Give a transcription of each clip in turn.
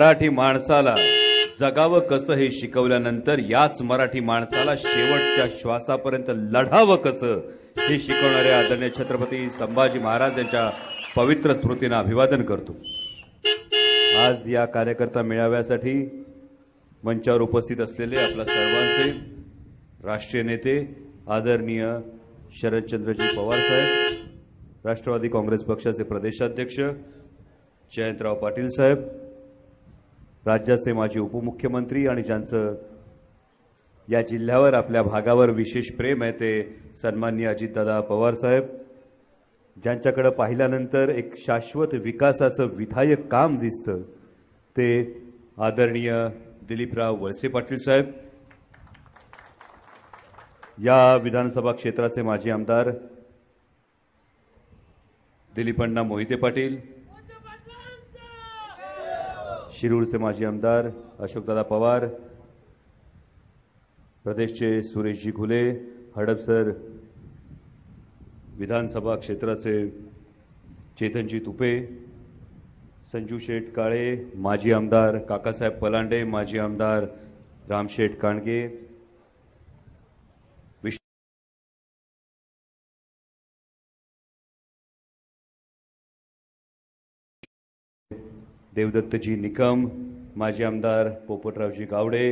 मराठी माणसाला जगावं कसं हे शिकवल्यानंतर याच मराठी माणसाला शेवटच्या श्वासापर्यंत लढावं कसं हे शिकवणाऱ्या आदरणीय छत्रपती संभाजी महाराज यांच्या पवित्र स्मृतींना अभिवादन करतो. आज या कार्यकर्ता मेळाव्यासाठी मंचावर उपस्थित असलेले आपल्या सर्वांचे राष्ट्रीय नेते आदरणीय शरदचंद्रजी पवार साहेब राष्ट्रवादी काँग्रेस पक्षाचे प्रदेशाध्यक्ष जयंतराव पाटील साहेब राज्याचे माजी उपमुख्यमंत्री आणि ज्यांचं या जिल्ह्यावर आपल्या भागावर विशेष प्रेम आहे ते सन्मान्य अजितदादा पवार साहेब. पाहिल्यानंतर एक शाश्वत विकासाचं विधायक काम दिसतं ते आदरणीय दिलीपराव वळसे पाटील साहेब. या विधानसभा क्षेत्राचे माजी आमदार दिलीपण्णा मोहिते पाटील. शिरूरचे माजी आमदार अशोकदादा पवार प्रदेशचे सुरेशजी घुले हडपसर विधानसभा क्षेत्राचे चेतनजी तुपे संजू शेठ काळे माजी आमदार काकासाहेब पलांडे माजी आमदार रामशेठ काणगे देवदत्तजी निकम माजी आमदार पोपटरावजी गावडे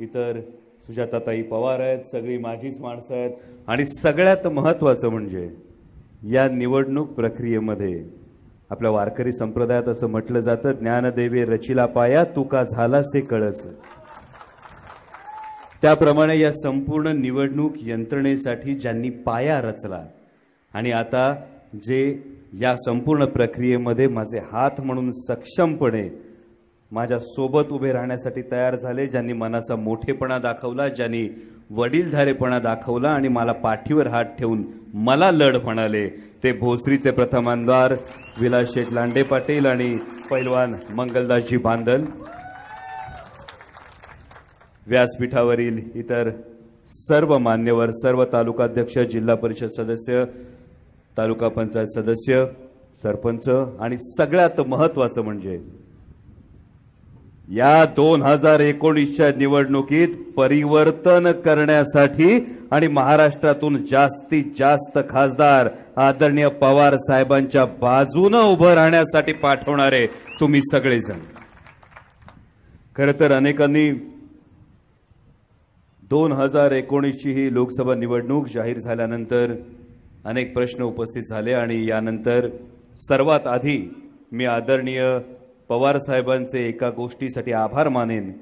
इतर सुजाताताई पवार आहेत सगळी माझीच माणसं आहेत. आणि सगळ्यात महत्त्वाचं म्हणजे या निवडणूक प्रक्रियेमध्ये आपल्या वारकरी संप्रदायात असं म्हटलं जातं ज्ञानदेवे रचिला पाया तुका झालासे कळस. त्याप्रमाणे या संपूर्ण निवडणूक यंत्रणेसाठी ज्यांनी पाया रचला आणि आता जे या संपूर्ण प्रक्रियेमध्ये माझे हात म्हणून सक्षमपणे माझ्या सोबत उभे राहण्यासाठी तयार झाले ज्यांनी मनाचा मोठेपणा दाखवला ज्यांनी वडीलधारेपणा दाखवला आणि मला पाठीवर हात ठेवून मला लढ म्हणाले. ते भोसरीचे प्रथम आमदार विलास शेठ लांडे पाटील आणि पैलवान मंगलदासजी बांदल. व्यासपीठावरील इतर सर्व मान्यवर सर्व तालुकाध्यक्ष जिल्हा परिषद सदस्य तालुका पंचायत सदस्य सरपंच आणि सगळ्यात महत्वाचं म्हणजे या दोन हजार एकोणीसच्या निवडणुकीत परिवर्तन करण्यासाठी आणि महाराष्ट्रातून जास्तीत जास्त खासदार आदरणीय पवार साहेबांच्या बाजूनं उभं राहण्यासाठी पाठवणारे तुम्ही सगळेजण. खरं तर अनेकांनी दोन हजार एकोणीसची ही लोकसभा निवडणूक जाहीर झाल्यानंतर अनेक प्रश्न उपस्थित झाले आणि यानंतर सर्वात आधी मी आदरणीय पवार साहेबांचे एका गोष्टीसाठी आभार मानेन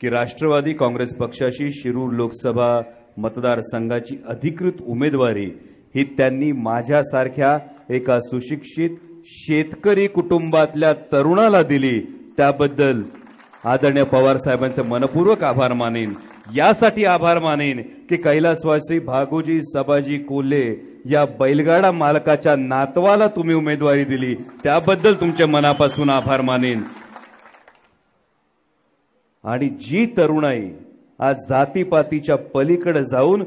की राष्ट्रवादी काँग्रेस पक्षाशी शिरूर लोकसभा मतदारसंघाची अधिकृत उमेदवारी ही त्यांनी माझ्यासारख्या एका सुशिक्षित शेतकरी कुटुंबातल्या तरुणाला दिली. त्याबद्दल आदरणीय पवार साहेबांचे मनपूर्वक आभार मानेन. यासाठी आभार मानेन की कैलासवासी भागोजी सबाजी कोल्हे या बैलगाडा मालकाच्या नातवाला तुम्ही उमेदवारी दिली. त्याबद्दल तुमच्या मनापासून आभार मानेन. आणि जी तरुणाई आज जातीपातीच्या पलीकडे जाऊन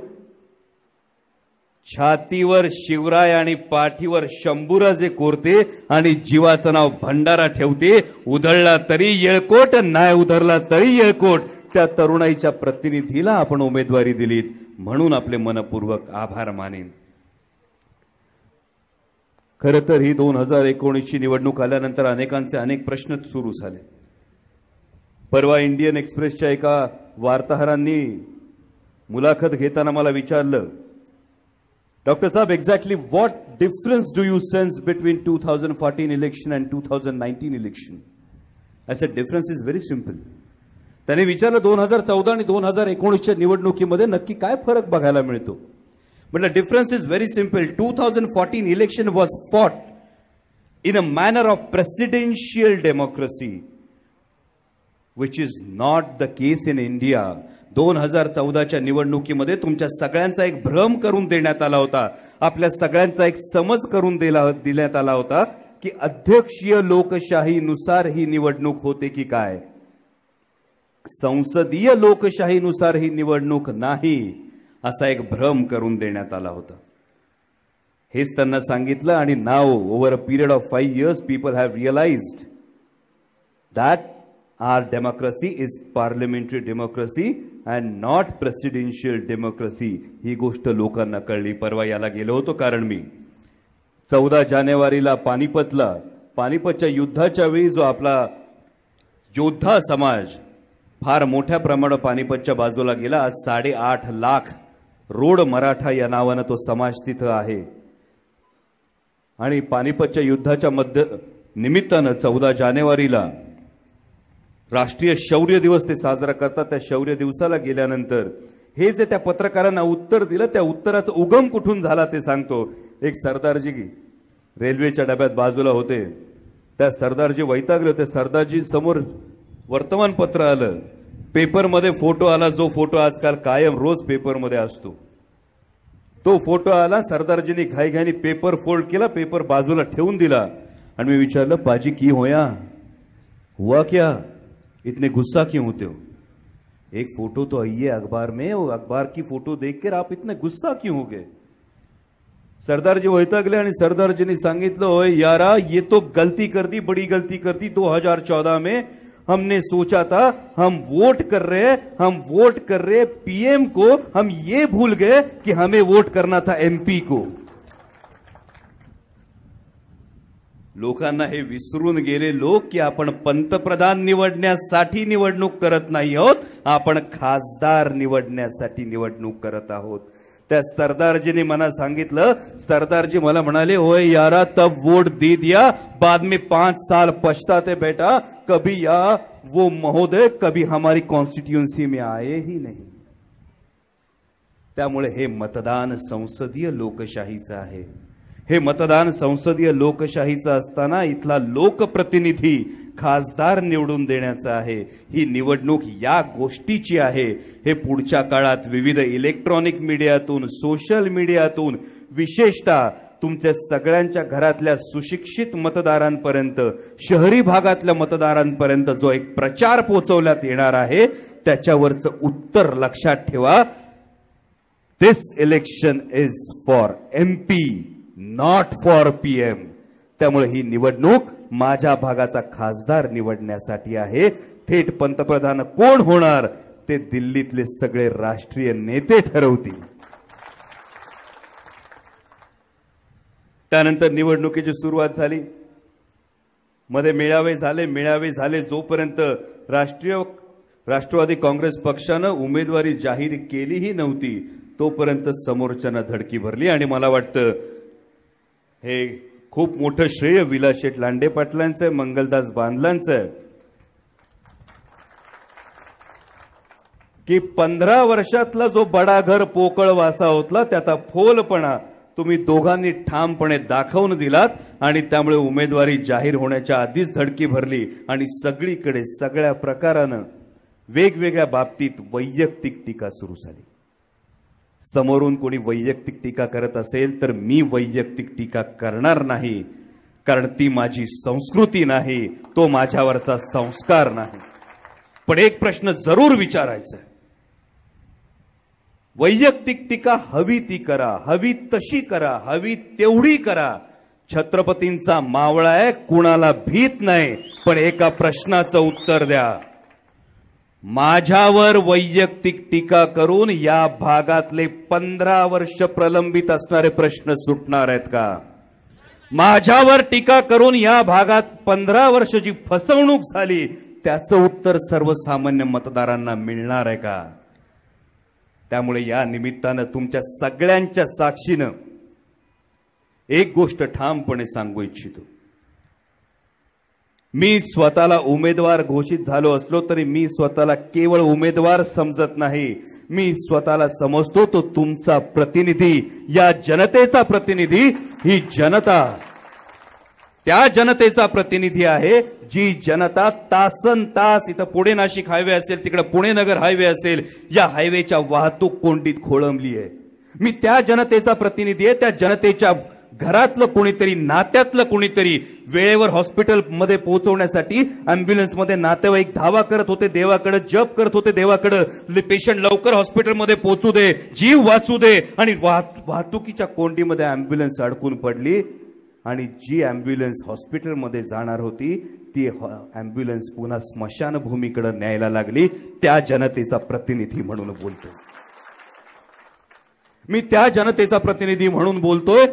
छातीवर शिवराय आणि पाठीवर शंभूराजे कोरते आणि जीवाचं नाव भंडारा ठेवते उधळला तरी येळकोट नाही उधळला तरी येळकोट त्या तरुणाईच्या प्रतिनिधीला आपण उमेदवारी दिलीत. म्हणून आपले मनपूर्वक आभार मानेन. खरं तर ही दोन हजार एकोणीसची निवडणूक आल्यानंतर अनेकांचे अनेक प्रश्न सुरू झाले. परवा इंडियन एक्सप्रेसच्या एका वार्ताहरांनी मुलाखत घेताना मला विचारलं doctor Saheb exactly what difference do you sense between two thousand fourteen election and two thousand nineteen election असे डिफरन्स इज व्हेरी सिंपल त्याने विचारलं दोन हजार चौदा आणि दोन हजार एकोणीसच्या निवडणुकीमध्ये नक्की काय फरक बघायला मिळतो? But difference is is very two thousand fourteen election fought fought in a manner of democracy, which which is not the case in India दोन हजार चौदाच्या निवडणुकीमध्ये तुमच्या सगळ्यांचा एक भ्रम करून देण्यात आला होता. आपल्या सगळ्यांचा एक समज करून दिला देण्यात आला होता की अध्यक्षीय लोकशाहीनुसार ही निवडणूक होते की काय? संसदीय लोकशाहीनुसार ही निवडणूक नाही. असा एक भ्रम करून देण्यात आला होता. हेच त्यांना सांगितलं आणि नाव over a period of five years people have realise that our democracy is parliamentary democracy and not presidential democracy ही गोष्ट लोकांना कळली. परवा याला गेलो होतो कारण मी. चौदा जानेवारीला पानिपतला. पानिपतच्या युद्धाच्या वेळी जो आपला योद्धा समाज फार मोठ्या प्रमाणात पानिपतच्या बाजूला गेला आज साडेआठ लाख रोड मराठा या नावानं तो समाज तिथं आहे. आणि पानिपतच्या युद्धाच्या मध्य निमित्तानं चौदा जानेवारीला राष्ट्रीय शौर्य दिवस ते साजरा करतात. त्या शौर्य दिवसाला गेल्यानंतर हे जे त्या पत्रकारांना उत्तर दिलं त्या उत्तराचा उगम कुठून झाला ते सांगतो. एक सरदारजी रेल्वेच्या डब्यात बाजूला होते. त्या सरदारजी वैतागले होते. सरदारजी समोर वर्तमानपत्र आलं. पेपरमध्ये फोटो आला जो फोटो आजकाल कायम रोज पेपरमध्ये असतो. तो फोटो आला सरदारजींनी घाईघाईने पेपर फोल्ड केला पेपर बाजूला ठेवून दिला. आणि मी विचारलं पाजी की होया? हुआ क्या? इतने गुस्सा क्यों होते हो? एक फोटो तो आई है अखबार में वो अखबार की फोटो देखकर आप इतने गुस्सा क्यों हो गए? सरदारजी वैतागले आणि सरदारजींनी सांगितलं होय यारा ये तो गलती कर दी बड़ी गलती कर दी 2014 में हमने सोचा था, हम वोट कर रहे हम वोट कर रहे पीएम को, हम ये भूल गए कि हमें वोट करना था एमपी को। लोकांना हे गेले लोक की आपण पंतप्रधान निवडण्यासाठी निवडणूक करत नाही आहोत, आपण खासदार निवडण्यासाठी निवडणूक करत आहोत. त्या सरदारजीने मला सांगितलं सरदारजी मला म्हणाले ओए यारा तब वोट दे दिया बाद में पांच साल पछताते बेटा कभी या वो महोदय कभी हमारी कॉन्स्टिट्युएन्सी में आए ही नाही. त्यामुळे हे मतदान संसदीय लोकशाहीचं आहे. हे मतदान संसदीय लोकशाहीचं असताना इथला लोकप्रतिनिधी खासदार निवडून देण्याचा आहे. ही निवडणूक या गोष्टीची आहे. हे पुढच्या काळात विविध इलेक्ट्रॉनिक मीडियातून सोशल मीडियातून विशेषतः तुमच्या सगळ्यांच्या घरातल्या सुशिक्षित मतदारांपर्यंत शहरी भागातल्या मतदारांपर्यंत जो एक प्रचार पोचवण्यात येणार आहे त्याच्यावरचं उत्तर लक्षात ठेवा. This election is for M P not for P M त्यामुळे ही निवडणूक माझ्या भागाचा खासदार निवडण्यासाठी आहे. थेट पंतप्रधान कोण होणार? ते दिल्लीतले सगळे राष्ट्रीय नेते ठरवतील. त्यानंतर निवडणुकीची सुरुवात झाली. मध्ये मेळावे झाले मेळावे झाले जोपर्यंत राष्ट्रीय राष्ट्रवादी काँग्रेस पक्षानं उमेदवारी जाहीर केलीही नव्हती तोपर्यंत समोरच्यानं धडकी भरली आणि मला वाटतं हे खूप मोठं श्रेय विलाशेठ लांडे पाटलांचं आहे मंगलदास बांधलांचं. आहे की पंधरा वर्षातला जो बडाघर पोकळ वासा होतला त्याचा फोलपणा तुम्ही दोघांनी ठामपणे दाखवून दिलात आणि त्यामुळे उमेदवारी जाहीर होण्याच्या आधीच धडकी भरली आणि सगळीकडे सगळ्या प्रकारानं वेगवेगळ्या बाबतीत वैयक्तिक टीका सुरू झाली. समोरून कोणी वैयक्तिक टीका करत असेल तर मी वैयक्तिक टीका करणार नाही कारण ती माझी संस्कृती नाही तो माझ्यावरचा संस्कार नाही. पण एक प्रश्न जरूर विचारायचा वैयक्तिक टीका हवी ती करा हवी तशी करा हवी तेवढी करा. छत्रपतींचा मावळा आहे कुणाला भीत नाही पण एका प्रश्नाचं उत्तर द्या. माझ्यावर वैयक्तिक टीका करून या भागातले पंधरा वर्ष प्रलंबित असणारे प्रश्न सुटणार आहेत का? माझ्यावर टीका करून या भागात पंधरा वर्ष जी फसवणूक झाली त्याचं उत्तर सर्वसामान्य मतदारांना मिळणार आहे का? त्यामुळे या निमित्तानं तुमच्या सगळ्यांच्या साक्षीनं एक गोष्ट ठामपणे सांगू इच्छितो. मी स्वतःला उमेदवार घोषित झालो असलो तरी मी स्वतःला केवळ उमेदवार समजत नाही. मी स्वतःला समजतो तो तुमचा प्रतिनिधी. या जनतेचा प्रतिनिधी ही जनता. त्या जनतेचा प्रतिनिधी आहे जी जनता तासन तास इथं पुणे नाशिक हायवे असेल तिकडे पुणे नगर हायवे असेल या हायवेच्या वाहतूक कोंडीत खोळंबली आहे. मी त्या जनतेचा प्रतिनिधी आहे त्या जनतेच्या घरातलं कोणीतरी नात्यातलं कोणीतरी वेळेवर हॉस्पिटलमध्ये पोहोचवण्यासाठी अँब्युलन्समध्ये नातेवाईक धावा करत होते देवाकडे जप करत होते देवाकडे पेशंट लवकर हॉस्पिटलमध्ये पोहोचू दे जीव वाचू दे आणि वाहतुकीच्या कोंडीमध्ये अँब्युलन्स अडकून पडली. आणि जी अँब्युलन्स हॉस्पिटलमध्ये जाणार होती ती अँब्युलन्स पुन्हा स्मशानभूमीकडे न्यायला लागली. त्या जनतेचा प्रतिनिधी म्हणून बोलतोय. मी त्या जनतेचा प्रतिनिधी म्हणून बोलतोय.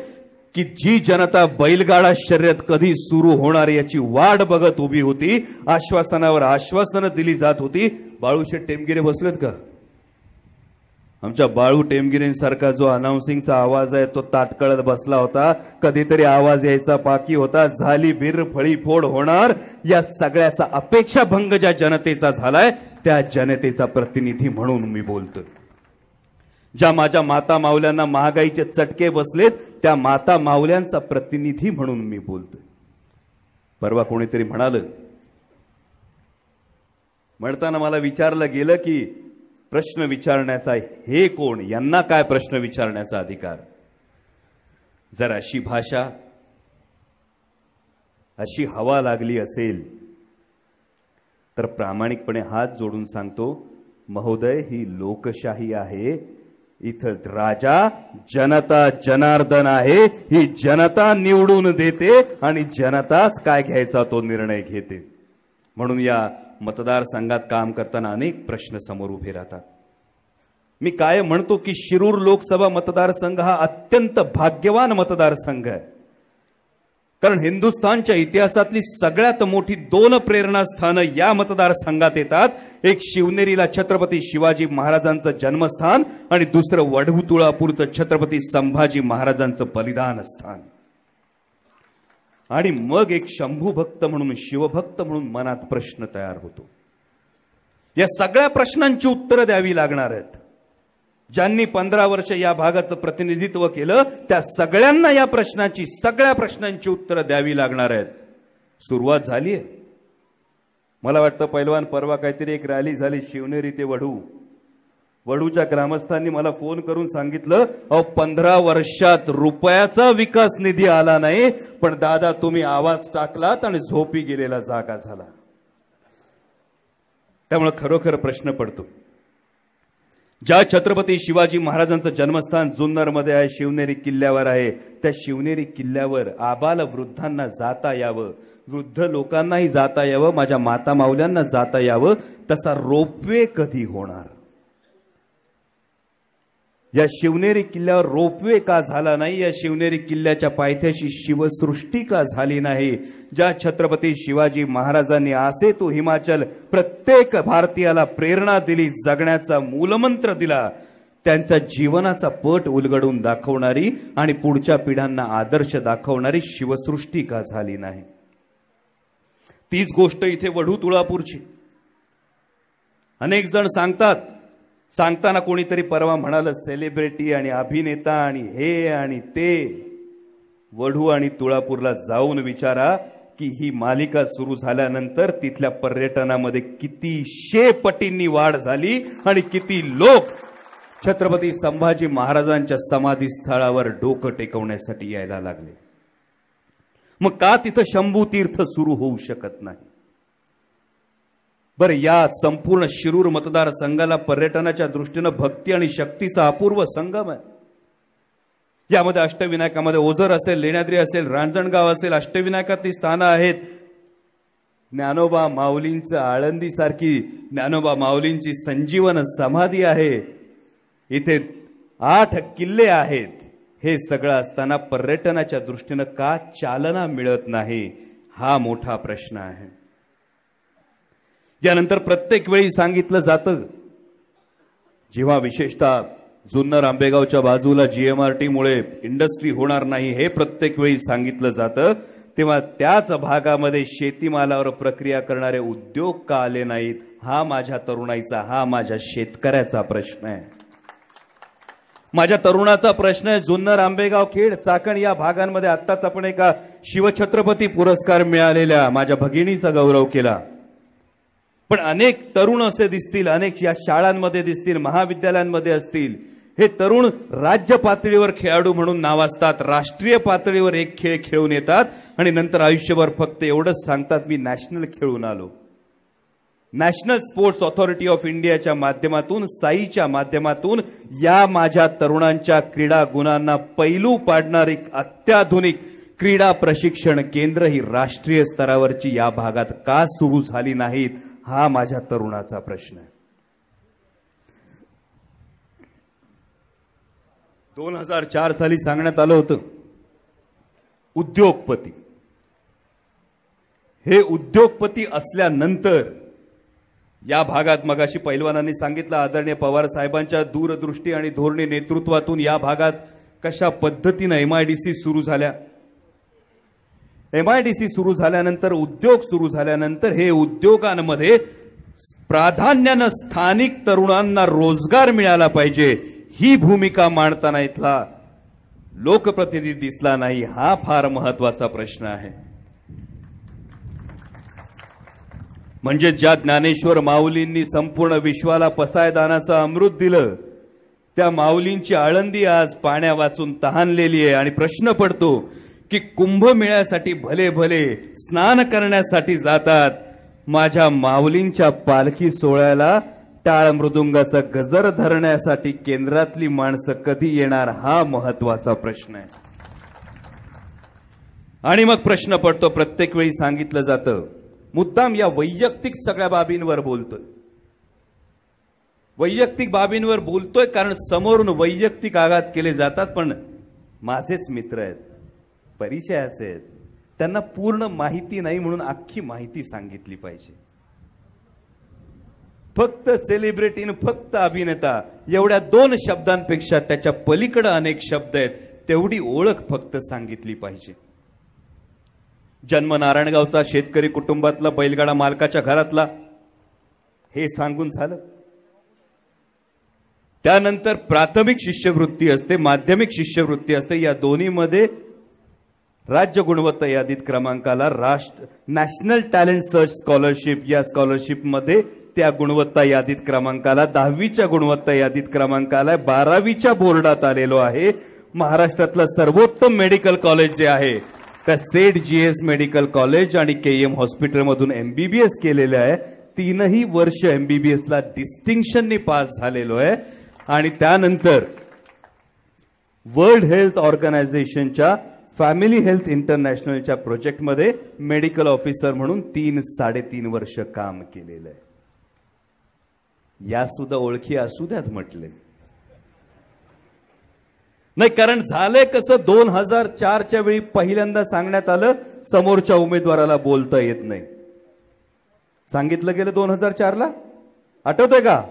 की जी जनता बैलगाडा शर्यत कधी सुरू होणार याची वाट बघत उभी होती. आश्वासनावर आश्वासनं दिली जात होती. बाळूशेठ टेमगिरे बसलेत का? आमच्या बाळू टेमगिरींसारखा जो अनाउन्सिंगचा आवाज आहे तो ताटकळत बसला होता. कधीतरी आवाज यायचा बाकी होता. झाली बिर फळी फोड होणार. या सगळ्याचा अपेक्षा भंग ज्या जनतेचा झालाय त्या जनतेचा प्रतिनिधी म्हणून मी बोलतोय. ज्या माझ्या माता मावल्यांना महागाईचे चटके बसलेत त्या माता मावल्यांचा प्रतिनिधी म्हणून मी बोलतोय. परवा कोणीतरी म्हणाल. म्हणताना मला विचारलं गेलं की प्रश्न विचारण्याचा हे कोण? यांना काय प्रश्न विचारण्याचा अधिकार? जर अशी भाषा अशी हवा लागली असेल तर प्रामाणिकपणे हात जोडून सांगतो महोदय ही लोकशाही आहे इथं राजा जनता जनार्दन आहे. ही जनता निवडून देते आणि जनताच काय घ्यायचा तो निर्णय घेते. म्हणून या मतदारसंघात काम करताना अनेक प्रश्न समोर उभे राहतात. मी काय म्हणतो की शिरूर लोकसभा मतदारसंघ हा अत्यंत भाग्यवान मतदारसंघ आहे. कारण हिंदुस्थानच्या इतिहासातली सगळ्यात मोठी दोन प्रेरणास्थानं या मतदारसंघात येतात. एक शिवनेरीला छत्रपती शिवाजी महाराजांचं जन्मस्थान आणि दुसरं वढू तुळापूरचं छत्रपती संभाजी महाराजांचं बलिदान स्थान. आणि मग एक शंभू भक्त म्हणून शिवभक्त म्हणून मनात प्रश्न तयार होतो. या सगळ्या प्रश्नांची उत्तरं द्यावी लागणार आहेत. ज्यांनी पंधरा वर्ष या भागाचं प्रतिनिधित्व केलं त्या सगळ्यांना या प्रश्नाची सगळ्या प्रश्नांची उत्तरं द्यावी लागणार आहेत. सुरुवात झाली आहे मला वाटतं पैलवान परवा काहीतरी एक रॅली झाली शिवनेरी ते वडू वडूच्या ग्रामस्थांनी मला फोन करून सांगितलं अहो पंधरा वर्षात रुपयाचा विकास निधी आला नाही पण दादा तुम्ही आवाज टाकलात आणि झोपी गेलेला जागा झाला. त्यामुळे खरोखर प्रश्न पडतो. ज्या छत्रपती शिवाजी महाराजांचं जन्मस्थान जुन्नरमध्ये आहे शिवनेरी किल्ल्यावर आहे त्या शिवनेरी किल्ल्यावर आबाल वृद्धांना जाता यावं वृद्ध लोकांनाही जाता यावं माझ्या माता मावल्यांना जाता यावं तसा रोपवे कधी होणार? या शिवनेरी किल्ल्यावर रोपवे का झाला नाही? या शिवनेरी किल्ल्याच्या पायथ्याशी शिवसृष्टी का झाली नाही? ज्या छत्रपती शिवाजी महाराजांनी असे तो हिमाचल प्रत्येक भारतीयाला प्रेरणा दिली जगण्याचा मूलमंत्र दिला त्यांचा जीवनाचा पट उलगडून दाखवणारी आणि पुढच्या पिढ्यांना आदर्श दाखवणारी शिवसृष्टी का झाली नाही? तीच गोष्ट इथे वढू तुळापूरची. अनेक जण सांगतात सांगताना कोणीतरी परवा म्हणाल सेलिब्रिटी आणि अभिनेता आणि हे आणि ते. वढू आणि तुळापूरला जाऊन विचारा की ही मालिका सुरू झाल्यानंतर तिथल्या पर्यटनामध्ये किती शे पटींनी वाढ झाली आणि किती लोक छत्रपती संभाजी महाराजांच्या समाधी स्थळावर डोकं टेकवण्यासाठी यायला लागले. मग का तिथं शंभू तीर्थ सुरू होऊ शकत नाही? बरं या संपूर्ण शिरूर मतदारसंघाला पर्यटनाच्या दृष्टीनं भक्ती आणि शक्तीचा अपूर्व संगम आहे. यामध्ये अष्टविनायकामध्ये ओझर असेल लेण्याद्री असेल रांजणगाव असेल अष्टविनायकातली स्थानं आहेत. ज्ञानोबा माऊलींचं आळंदी सारखी ज्ञानोबा माऊलींची संजीवन समाधी आहे. इथे आठ किल्ले आहेत. हे सगळं असताना पर्यटनाच्या दृष्टीनं का चालना मिळत नाही? हा मोठा प्रश्न आहे. यानंतर प्रत्येक वेळी सांगितलं जातं. जेव्हा विशेषतः जुन्नर आंबेगावच्या बाजूला जीएमआरटी मुळे इंडस्ट्री होणार नाही हे प्रत्येक वेळी सांगितलं जातं तेव्हा त्याच भागामध्ये शेतीमालावर प्रक्रिया करणारे उद्योग का आले नाहीत हा माझ्या तरुणाईचा हा माझ्या शेतकऱ्याचा प्रश्न आहे. माझ्या तरुणाचा प्रश्न आहे जुन्नर आंबेगाव खेड चाकण या भागांमध्ये आत्ताच आपण एका शिवछत्रपती पुरस्कार मिळालेल्या माझ्या भगिनीचा गौरव केला. पण अनेक तरुण असे दिसतील अनेक या शाळांमध्ये दिसतील महाविद्यालयांमध्ये असतील. हे तरुण राज्य पातळीवर खेळाडू म्हणून नावाजतात. राष्ट्रीय पातळीवर एक खेळ खेळून येतात आणि नंतर आयुष्यभर फक्त एवढंच सांगतात मी नॅशनल खेळून आलो. नॅशनल स्पोर्ट्स ऑथॉरिटी ऑफ इंडियाच्या माध्यमातून साईच्या माध्यमातून या माझ्या तरुणांच्या क्रीडा गुणांना पैलू पाडणारी अत्याधुनिक क्रीडा प्रशिक्षण केंद्र ही राष्ट्रीय स्तरावरची या भागात का सुरू झाली नाहीत? हा माझ्या तरुणाचा प्रश्न आहे. दोन हजार चार साली सांगण्यात आलं होतं उद्योगपती. हे उद्योगपती असल्यानंतर या भागात मगाशी पैलवानांनी सांगितलं आदरणीय पवार साहेबांच्या दूरदृष्टी आणि धोरणी नेतृत्वातून या भागात कशा पद्धतीनं एमआयडीसी सुरू झाल्या? एमआयडीसी सुरू झाल्यानंतर उद्योग सुरू झाल्यानंतर हे उद्योगांमध्ये प्राधान्यानं स्थानिक तरुणांना रोजगार मिळाला पाहिजे. ही भूमिका मांडताना इथला लोकप्रतिनिधी दिसला नाही. हा फार महत्त्वाचा प्रश्न आहे. म्हणजे ज्या ज्ञानेश्वर माऊलींनी संपूर्ण विश्वाला पसायदानाचं अमृत दिलं त्या माऊलींची आळंदी आज पाण्या वाचून तहानलेली आहे. आणि प्रश्न पडतो की कुंभमेळ्यासाठी भले भले स्नान करण्यासाठी जातात. माझ्या माऊलींच्या पालखी सोहळ्याला टाळ मृदुंगाचा गजर धरण्यासाठी केंद्रातली माणसं कधी येणार हा महत्त्वाचा प्रश्न आहे. आणि मग प्रश्न पडतो प्रत्येक वेळी सांगितलं जातं. मुद्दाम या वैयक्तिक सगळ्या बाबींवर बोलतोय. वैयक्तिक बाबींवर बोलतोय कारण समोरून वैयक्तिक आघात केले जातात पण माझेच मित्र आहेत. परिचय असे आहेत त्यांना पूर्ण माहिती नाही म्हणून अख्खी माहिती सांगितली पाहिजे. फक्त सेलिब्रिटी फक्त अभिनेता एवढ्या दोन शब्दांपेक्षा त्याच्या पलीकडे अनेक शब्द आहेत तेवढी ओळख फक्त सांगितली पाहिजे. जन्म नारायणगावचा शेतकरी कुटुंबातला बैलगाडा मालकाच्या घरातला हे सांगून झालं. त्यानंतर प्राथमिक शिष्यवृत्ती असते माध्यमिक शिष्यवृत्ती असते या दोन्हीमध्ये राज्य गुणवत्ता यादीत क्रमांकाला राष्ट्र नॅशनल टॅलेंट सर्च स्कॉलरशिप या स्कॉलरशिपमध्ये त्या गुणवत्ता यादीत क्रमांकाला दहावीच्या गुणवत्ता यादीत क्रमांकाला बारावीच्या बोर्डात आलेलो आहे. महाराष्ट्रातलं सर्वोत्तम मेडिकल कॉलेज जे आहे त्या सेट जीएस मेडिकल कॉलेज आणि के एम हॉस्पिटलमधून एमबीबीएस केलेलं आहे. तीनही वर्ष एमबीबीएसला डिस्टिंक्शननी पास झालेलो आहे. आणि त्यानंतर वर्ल्ड हेल्थ ऑर्गनायझेशनच्या फॅमिली हेल्थ इंटरनॅशनलच्या प्रोजेक्टमध्ये मेडिकल ऑफिसर म्हणून तीन साडेतीन वर्ष काम केलेलं आहे. या सुद्धा ओळखी असू द्यात म्हटले. नाही कारण झालंय कसं दोन हजार चारच्या वेळी पहिल्यांदा सांगण्यात आलं समोरच्या उमेदवाराला बोलता येत नाही. सांगितलं गेलं दोन हजार चारला? आठवतंय का?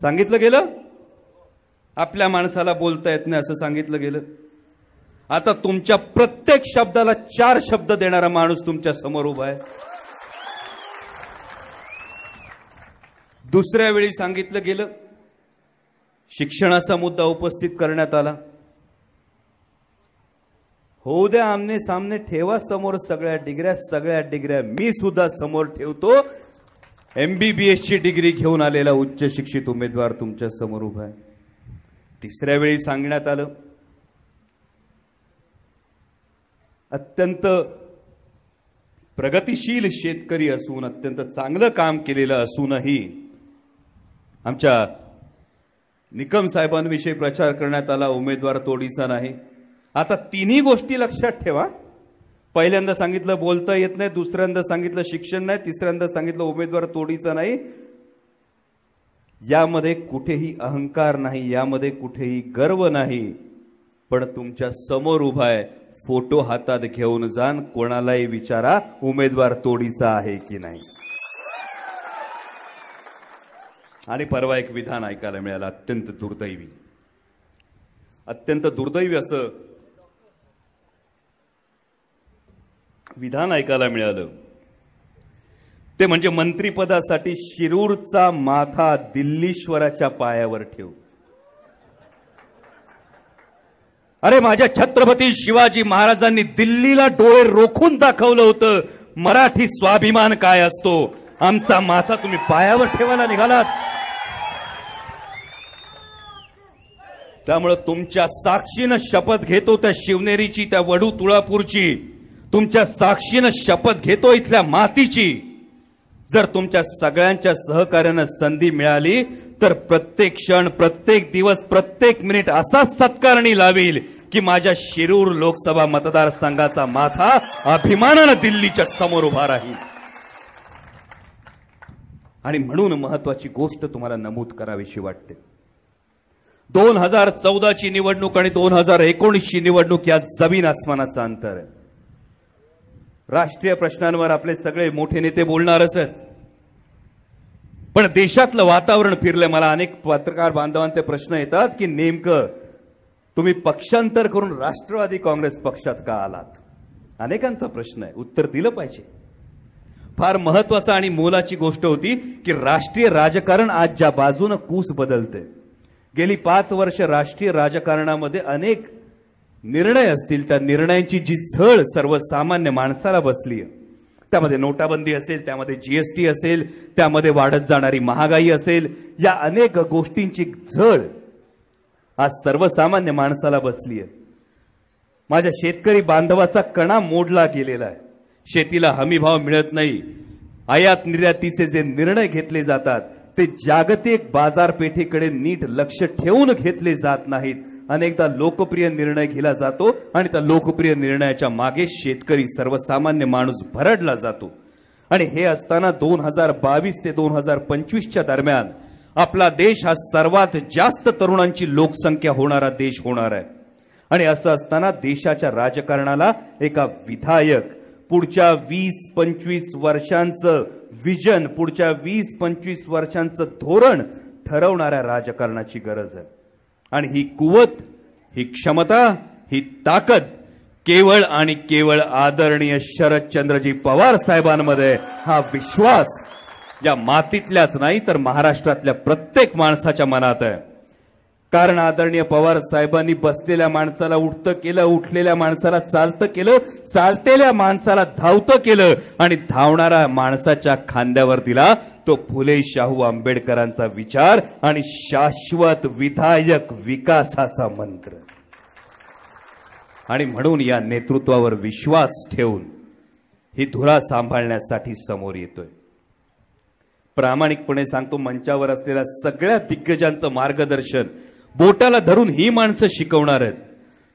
सांगितलं गेलं? आपल्या माणसाला बोलता येत नाही असं सांगितलं गेलं. आता तुमच्या प्रत्येक शब्दाला चार शब्द देणारा माणूस तुमच्यासमोर उभा आहे. दुसऱ्या वेळी सांगितलं गेलं शिक्षणाचा मुद्दा उपस्थित करण्यात आला. होऊ द्या आमने सामने ठेवा समोर सगळ्या डिग्र्या सगळ्या डिग्र्या मी सुद्धा समोर ठेवतो. एमबीबीएस ची डिग्री घेऊन आलेला उच्च शिक्षित उमेदवार तुमच्यासमोर उभा आहे. तिसऱ्या वेळी सांगण्यात आलं अत्यंत प्रगतिशील शेतकरी असून अत्यंत चांगलं काम केलेलं असूनही आमच्या निकम साहेबांविषयी प्रचार करण्यात आला उमेदवार तोडीचा नाही. आता तिन्ही गोष्टी लक्षात ठेवा. पहिल्यांदा सांगितलं बोलता येत नाही दुसऱ्यांदा सांगितलं शिक्षण नाही तिसऱ्यांदा सांगितलं उमेदवार तोडीचा नाही. यामध्ये कुठेही अहंकार नाही यामध्ये कुठेही गर्व नाही पण तुमच्यासमोर उभा आहे. फोटो हातात घेऊन जाण कोणालाही विचारा उमेदवार तोडीचा आहे की नाही. आणि परवा एक विधान ऐकायला मिळालं अत्यंत दुर्दैवी. अत्यंत दुर्दैवी असं विधान ऐकायला मिळालं. ते म्हणजे मंत्रिपदासाठी शिरूरचा माथा दिल्लीश्वराच्या पायावर ठेव अरे माझ्या छत्रपती शिवाजी महाराजांनी दिल्लीला डोळे रोखून दाखवलं होतं. मराठी स्वाभिमान काय असतो? आमचा माथा तुम्ही पायावर ठेवायला निघालात. त्यामुळं तुमच्या साक्षीनं शपथ घेतो त्या शिवनेरीची त्या वडू तुळापूरची. तुमच्या साक्षीनं शपथ घेतो इथल्या मातीची. जर तुमच्या सगळ्यांच्या सहकार्यानं संधी मिळाली तर प्रत्येक क्षण प्रत्येक दिवस प्रत्येक मिनिट असा सत्कारणी लावील. की माझ्या शिरूर लोकसभा मतदारसंघाचा माथा अभिमानानं दिल्लीच्या समोर उभा राहील. आणि म्हणून महत्वाची गोष्ट तुम्हाला नमूद करावीशी वाटते. दोन हजार चौदाची निवडणूक आणि दोन हजार एकोणीसची निवडणूक यात जमीन आसमानाचं अंतर आहे. राष्ट्रीय प्रश्नांवर आपले सगळे मोठे नेते बोलणारच आहेत. पण देशातलं वातावरण फिरलंय. मला अनेक पत्रकार बांधवांचे प्रश्न येतात की नेमकं तुम्ही पक्षांतर करून राष्ट्रवादी काँग्रेस पक्षात का आलात? अनेकांचा प्रश्न आहे. उत्तर दिलं पाहिजे. फार महत्त्वाचा आणि मोलाची गोष्ट होती की राष्ट्रीय राजकारण आज ज्या बाजूनं कूस बदलते गेली पाच वर्ष राष्ट्रीय राजकारणामध्ये अनेक निर्णय असतील. त्या निर्णयांची जी झळ सर्वसामान्य माणसाला बसली आहे त्यामध्ये नोटाबंदी असेल त्यामध्ये जीएसटी असेल त्यामध्ये वाढत जाणारी महागाई असेल या अनेक गोष्टींची झळ आज सर्वसामान्य माणसाला बसली आहे. माझ्या शेतकरी बांधवाचा कणा मोडला गेलेला आहे. शेतीला हमीभाव मिळत नाही. आयात निर्यातीचे जे निर्णय घेतले जातात ते जागतिक बाजारपेठेकडे नीट लक्ष ठेवून घेतले जात नाहीत. अनेकदा लोकप्रिय निर्णय घेला जातो आणि त्या लोकप्रिय निर्णयाच्या मागे शेतकरी सर्वसामान्य माणूस भरडला जातो. आणि हे असताना दोन हजार बावीस ते दोन हजार पंचवीसच्या दरम्यान आपला देश हा सर्वात जास्त तरुणांची लोकसंख्या होणारा देश होणार आहे. आणि असं असताना देशाच्या राजकारणाला एका विधायक पुढच्या वीस पंचवीस वर्षांचं विजन पुढच्या वीस पंचवीस वर्षांचं धोरण ठरवणाऱ्या राजकारणाची गरज आहे. आणि ही कुवत ही क्षमता ही ताकद केवळ आणि केवळ आदरणीय शरदचंद्रजी पवार साहेबांमध्ये हा विश्वास या मातीतल्याच नाही तर महाराष्ट्रातल्या प्रत्येक माणसाच्या मनात आहे. कारण आदरणीय पवार साहेबांनी बसलेल्या माणसाला उठतं केलं उठलेल्या माणसाला चालतं केलं चालतेल्या माणसाला धावतं केलं आणि धावणाऱ्या माणसाच्या खांद्यावर दिला तो फुले शाहू आंबेडकरांचा विचार आणि शाश्वत विधायक विकासाचा मंत्र. आणि म्हणून या नेतृत्वावर विश्वास ठेवून ही धुरा सांभाळण्यासाठी समोर येतोय. प्रामाणिकपणे सांगतो मंचावर असलेल्या सगळ्या दिग्गजांचं मार्गदर्शन बोटाला धरून ही माणसं शिकवणार आहेत.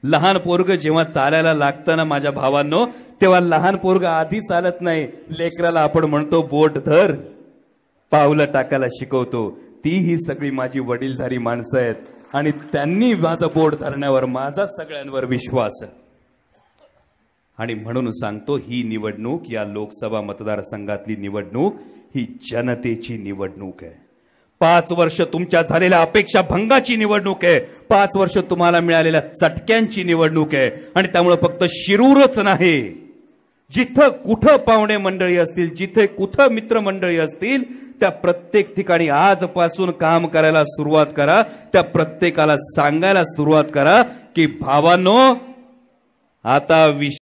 लहान पोरग जेव्हा चालायला लागताना माझ्या भावांनो तेव्हा लहान पोरग आधी चालत नाही. लेकराला आपण म्हणतो बोट धर. पावलं टाकायला शिकवतो. ती ही सगळी माझी वडीलधारी माणसं आहेत. आणि त्यांनी माझं बोट धरण्यावर माझा सगळ्यांवर विश्वास आहे. आणि म्हणून सांगतो ही निवडणूक या लोकसभा मतदारसंघातली निवडणूक ही जनतेची निवडणूक आहे. पाच वर्ष तुमच्या झालेल्या अपेक्षा भंगाची निवडणूक आहे. पाच वर्ष तुम्हाला मिळालेल्या चटक्यांची निवडणूक आहे. आणि त्यामुळे फक्त शिरूरच नाही. जिथं कुठं पाहुणे मंडळी असतील जिथे कुठं मित्रमंडळी असतील त्या प्रत्येक ठिकाणी आजपासून काम करायला सुरुवात करा. त्या प्रत्येकाला सांगायला सुरुवात करा की भावांनो आता विश